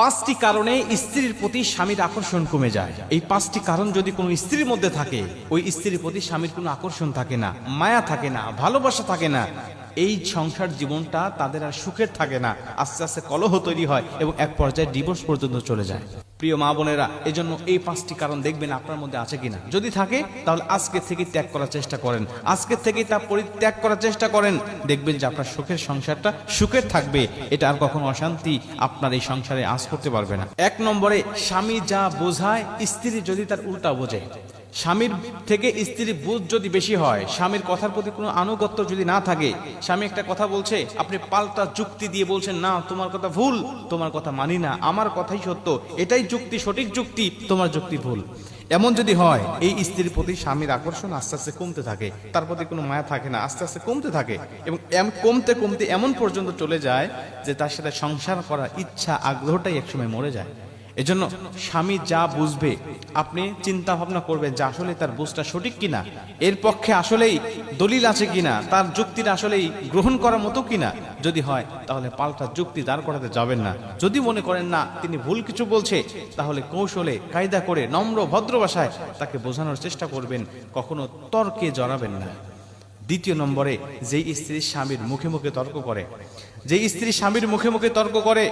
পাঁচটি কারণে স্ত্রীর প্রতি স্বামীর আকর্ষণ কমে যায়। এই পাঁচটি কারণ যদি কোনো স্ত্রীর মধ্যে থাকে, ওই স্ত্রীর প্রতি স্বামীর কোনো আকর্ষণ থাকে না, মায়া থাকে না, ভালোবাসা থাকে না। এই সংসার জীবনটা তাদের আর সুখের থাকে না। আস্তে আস্তে কলহ তৈরি হয় এবং এক পর্যায়ে ডিভোর্স পর্যন্ত চলে যায়। প্রিয় মা বোনেরা, এজন্য এই পাঁচটি কারণ দেখবেন আপনার মধ্যে আছে কিনা। যদি থাকে, তাহলে আজকে থেকে ত্যাগ করার চেষ্টা করেন। আজকে থেকে তা পরিত্যাগ করার চেষ্টা করেন। দেখবেন যে আপনার সুখের সংসারটা সুখের থাকবে। এটা আর কখনো অশান্তি আপনার এই সংসারে আজ করতে পারবে না। এক নম্বরে, স্বামী যা বোঝায়, স্ত্রী যদি তার উল্টা বোঝে। স্বামীর থেকে স্ত্রীর বুঝ যদি বেশি হয়, স্বামীর কথার প্রতি কোনো আনুগত্য যদি না থাকে, স্বামী একটা কথা বলছে, আপনি পাল্টা যুক্তি দিয়ে বলছেন, না, তোমার কথা ভুল, তোমার কথা মানি না, আমার কথাই সত্য, এটাই যুক্তি, সঠিক যুক্তি, তোমার যুক্তি ভুল। এমন যদি হয়, এই স্ত্রীর প্রতি স্বামীর আকর্ষণ আস্তে আস্তে কমতে থাকে, তার প্রতি কোনো মায়া থাকে না, আস্তে আস্তে কমতে থাকে এবং কমতে কমতে এমন পর্যন্ত চলে যায় যে তার সাথে সংসার করার ইচ্ছা, আগ্রহটাই একসময় মরে যায়। এজন্য স্বামী যা বুঝবে, আপনি চিন্তা ভাবনা করবেন যে আসলে তার বুঝটা সঠিক কিনা। এর পক্ষে আসলেই দলিল আছে কিনা, তার যুক্তিটা আসলেই গ্রহণ করার মতো কিনা। যদি হয়, তাহলে পাল্টা যুক্তি দাঁড় করাতে যাবেন না। যদি মনে করেন না, তিনি ভুল কিছু বলছে, তাহলে কৌশলে কায়দা করে নম্র ভদ্র ভাষায় তাকে বোঝানোর চেষ্টা করবেন, কখনো তর্কে জড়াবেন না। দ্বিতীয় নম্বরে যেই স্ত্রী স্বামীর মুখে মুখে তর্ক করে যে স্ত্রী স্বামীর মুখে মুখে তর্ক করে,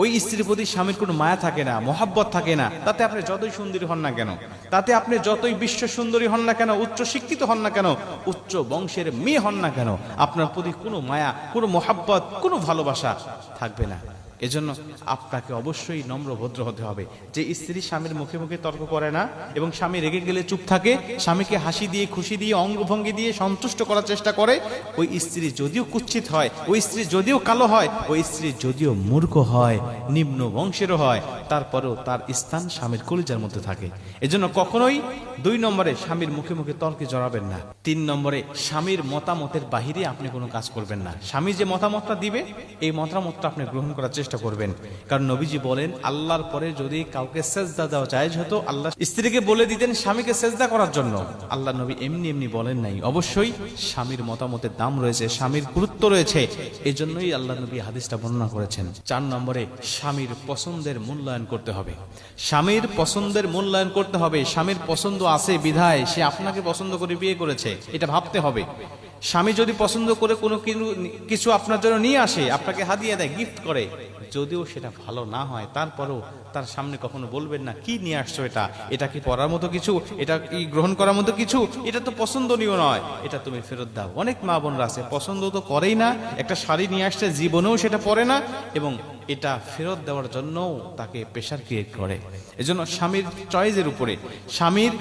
ওই স্ত্রীর প্রতি স্বামীর কোনো মায়া থাকে না, মহাব্বত থাকে না। তাতে আপনি যতই সুন্দরী হন না কেন, তাতে আপনি যতই বিশ্ব সুন্দরী হন না কেন, উচ্চ শিক্ষিত হন না কেন, উচ্চ বংশের মেয়ে হন না কেন, আপনার প্রতি কোনো মায়া, কোনো মহাব্বত, কোনো ভালোবাসা থাকবে না। এজন্য আপনাকে অবশ্যই নম্র ভদ্র হতে হবে। যে স্ত্রী স্বামীর মুখে মুখে তর্ক করে না এবং স্বামী রেগে গেলে চুপ থাকে, স্বামীকে হাসি দিয়ে, খুশি দিয়ে, অঙ্গভঙ্গি দিয়ে সন্তুষ্ট করার চেষ্টা করে, ওই স্ত্রী যদিও কুচ্ছিত হয়, ওই স্ত্রী যদিও কালো হয়, ওই স্ত্রী যদিও মূর্খ হয়, নিম্ন বংশেরও হয়, তারপরেও তার স্থান স্বামীর কলিজার মধ্যে থাকে। এজন্য কখনোই দুই নম্বরে স্বামীর মুখে মুখে তর্কে জড়াবেন না। তিন নম্বরে স্বামীর মতামতের বাহিরে আপনি কোনো কাজ করবেন না। স্বামী যে মতামতটা দিবে, এই মতামতটা আপনি গ্রহণ করার চেষ্টা করবেন। কারণ নবীজি বলেন, আল্লাহর পরে যদি কাউকে সেজদা দেওয়া জায়েজ হতো, আল্লাহ স্ত্রীকে বলে দিতেন স্বামীকে সেজদা করার জন্য। আল্লাহ নবী এমনি এমনি বলেন নাই। অবশ্যই স্বামীর মতামতের দাম রয়েছে, স্বামীর গুরুত্ব রয়েছে। এই জন্যই আল্লাহ নবী হাদিসটা বর্ণনা করেছেন। চার নম্বরে, স্বামীর পছন্দের মূল্যায়ন করতে হবে। স্বামীর পছন্দের মূল্যায়ন করতে হবে। স্বামীর পছন্দ আছে বিধায় সে আপনাকে পছন্দ করে বিয়ে করেছে। এটা ভাবতে হবে। স্বামী যদি পছন্দ করে কোনো কিছু আপনার জন্য নিয়ে আসে, আপনাকে হাদিয়া দেয় গিফট করে, যদিও সেটা ভালো না হয়, তারপরেও তার সামনে কখনো বলবেন না, কি নিয়ে আসছো এটা? এটা কি পড়ার মতো কিছু? এটা কি গ্রহণ করার মতো কিছু? এটা তো পছন্দনীয় নয়। এটা তুমি ফেরত দাও। অনেক মা বোনরা আছে, পছন্দ তো করেই না, একটা শাড়ি নিয়ে আসছে, জীবনেও সেটা পরে না, এবং এটা ফেরত দেওয়ার জন্যও তাকে প্রেশার ক্রিয়েট করে। এজন্য স্বামীর চয়েসের উপরে, স্বামীর